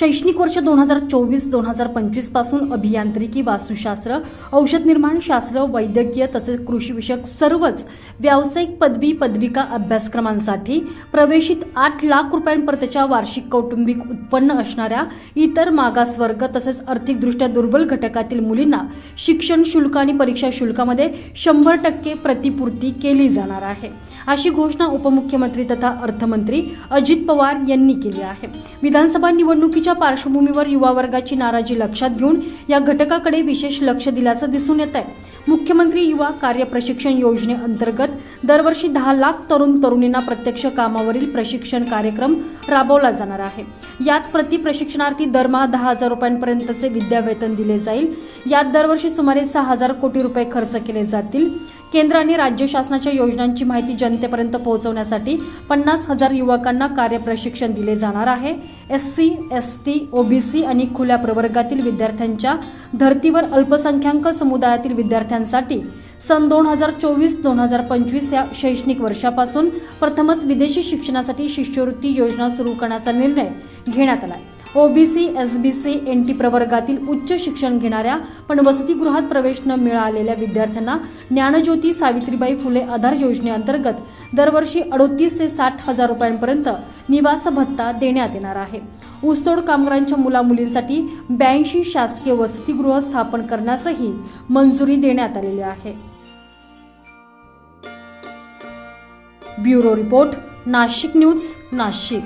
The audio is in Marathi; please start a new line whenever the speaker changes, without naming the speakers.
शैक्षणिक वर्ष दोन हजार चोवीस दोन हजार पंचवीसपासून अभियांत्रिकी वास्तुशास्त्र औषध निर्माण शास्त्र वैद्यकीय तसेच कृषी विषयक सर्वच व्यावसायिक पदवी पदविका अभ्यासक्रमांसाठी प्रवेशित आठ लाख रुपयांपर्यंतच्या वार्षिक कौटुंबिक उत्पन्न असणाऱ्या इतर मागासवर्ग तसेच आर्थिकदृष्ट्या दुर्बल घटकातील मुलींना शिक्षण शुल्क आणि परीक्षा शुल्कामध्ये शंभर टक्के प्रतिपूर्ती केली जाणार आहे. अशी घोषणा उपमुख्यमंत्री तथा अर्थमंत्री अजित पवार यांनी केली आहे. विधानसभा निवडणुकीच्या पार्श्वभूमीवर युवा वर्गाची नाराजी लक्षात घेऊन या घटकाकडे विशेष लक्ष दिल्याचं दिसून येत आहे. मुख्यमंत्री युवा कार्य प्रशिक्षण योजनेअंतर्गत दरवर्षी दहा लाख तरुण तरुणींना प्रत्यक्ष कामावरील प्रशिक्षण कार्यक्रम राबवला जाणार आहे. यात प्रति प्रशिक्षणार्थी दरमहा दहा हजार रुपयांपर्यंतचे विद्यावेतन दिले जाईल. यात दरवर्षी सुमारे सहा हजार कोटी रुपये खर्च केले जातील. केंद्र आणि राज्य शासनाच्या योजनांची माहिती जनतेपर्यंत पोहोचवण्यासाठी पन्नास हजार युवकांना कार्यप्रशिक्षण दिले जाणार आहे. S C S T OBC आणि खुल्या प्रवर्गातील विद्यार्थ्यांच्या धर्तीवर अल्पसंख्याक समुदायातील विद्यार्थ्यांसाठी सन दोन हजार चोवीस दोन हजार पंचवीस या शैक्षणिक वर्षापासून प्रथमच विदेशी शिक्षणासाठी शिष्यवृत्ती योजना सुरू करण्याचा निर्णय घेण्यात आला आहे. ओबीसी एसबीसी एन टी प्रवर्गातील उच्च शिक्षण घेणाऱ्या पण वसतिगृहात प्रवेश न मिळालेल्या विद्यार्थ्यांना ज्ञानज्योती सावित्रीबाई फुले आधार योजनेअंतर्गत दरवर्षी अडोतीस ते साठ हजार रुपयांपर्यंत निवास भत्ता देण्यात येणार आहे. ऊसतोड कामगारांच्या मुलामुलींसाठी ब्याऐंशी शासकीय वसतिगृह स्थापन करण्यासही मंजुरी देण्यात आलेली आहे. Bureau report Nashik news Nashik.